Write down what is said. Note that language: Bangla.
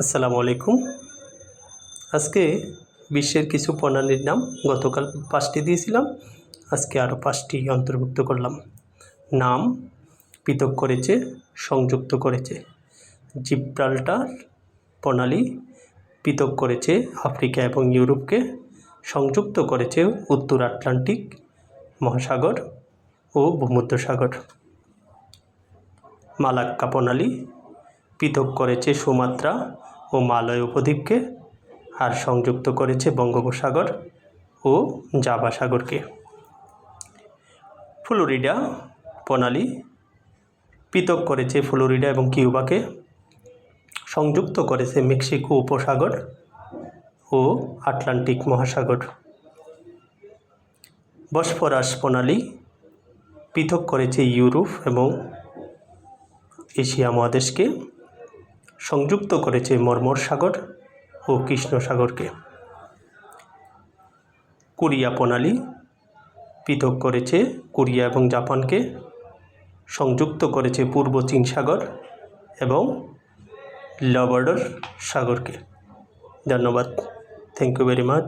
আসসালামু আলাইকুম। আজকে বিশ্বের কিছু প্রণালীর নাম গতকাল পাঁচটি দিয়েছিলাম, আজকে আরও পাঁচটি অন্তর্ভুক্ত করলাম। নাম পৃথক করেছে, সংযুক্ত করেছে। জিব্রাল্টার প্রণালী পৃথক করেছে আফ্রিকা এবং ইউরোপকে, সংযুক্ত করেছে উত্তর আটলান্টিক মহাসাগর ও ভূমধ্যসাগর। মালাক্কা প্রণালী পৃথক করেছে সুমাত্রা ও মালয় উপদ্বীপকে আর সংযুক্ত করেছে বঙ্গোপসাগর ও জাভা সাগরকে ফ্লোরিডা, প্রণালী পৃথক করেছে ফ্লোরিডা এবং কিউবাকে, সংযুক্ত করেছে মেক্সিকো উপসাগর ও আটলান্টিক মহাসাগর। বসফরাস প্রণালী পৃথক করেছে ইউরোপ এবং এশিয়া মহাদেশকে। সংযুক্ত করেছে মর্মর সাগর ও কৃষ্ণ সাগরকে কোরিয়া প্রণালী পৃথক করেছে কোরিয়া এবং জাপানকে, সংযুক্ত করেছে পূর্ব চীন সাগর এবং লাবার্ডর সাগরকে। ধন্যবাদ। Thank you very much